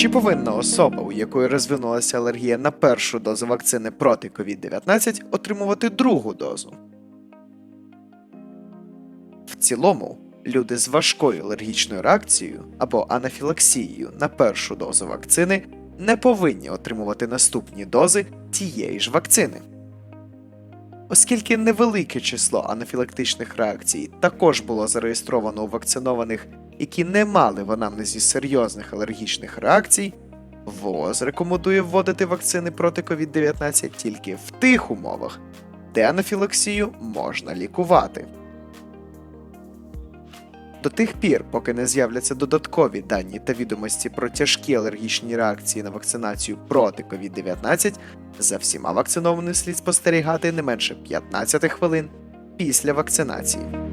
Чи повинна особа, у якої розвинулася алергія на першу дозу вакцини проти COVID-19, отримувати другу дозу? В цілому, люди з важкою алергічною реакцією або анафілаксією на першу дозу вакцини не повинні отримувати наступні дози тієї ж вакцини. Оскільки невелике число анафілактичних реакцій також було зареєстровано у вакцинованих, які не мали в анамнезі серйозних алергічних реакцій, ВОЗ рекомендує вводити вакцини проти COVID-19 тільки в тих умовах, де анафілаксію можна лікувати. До тих пір, поки не з'являться додаткові дані та відомості про тяжкі алергічні реакції на вакцинацію проти COVID-19, за всіма вакцинованими слід спостерігати не менше 15 хвилин після вакцинації.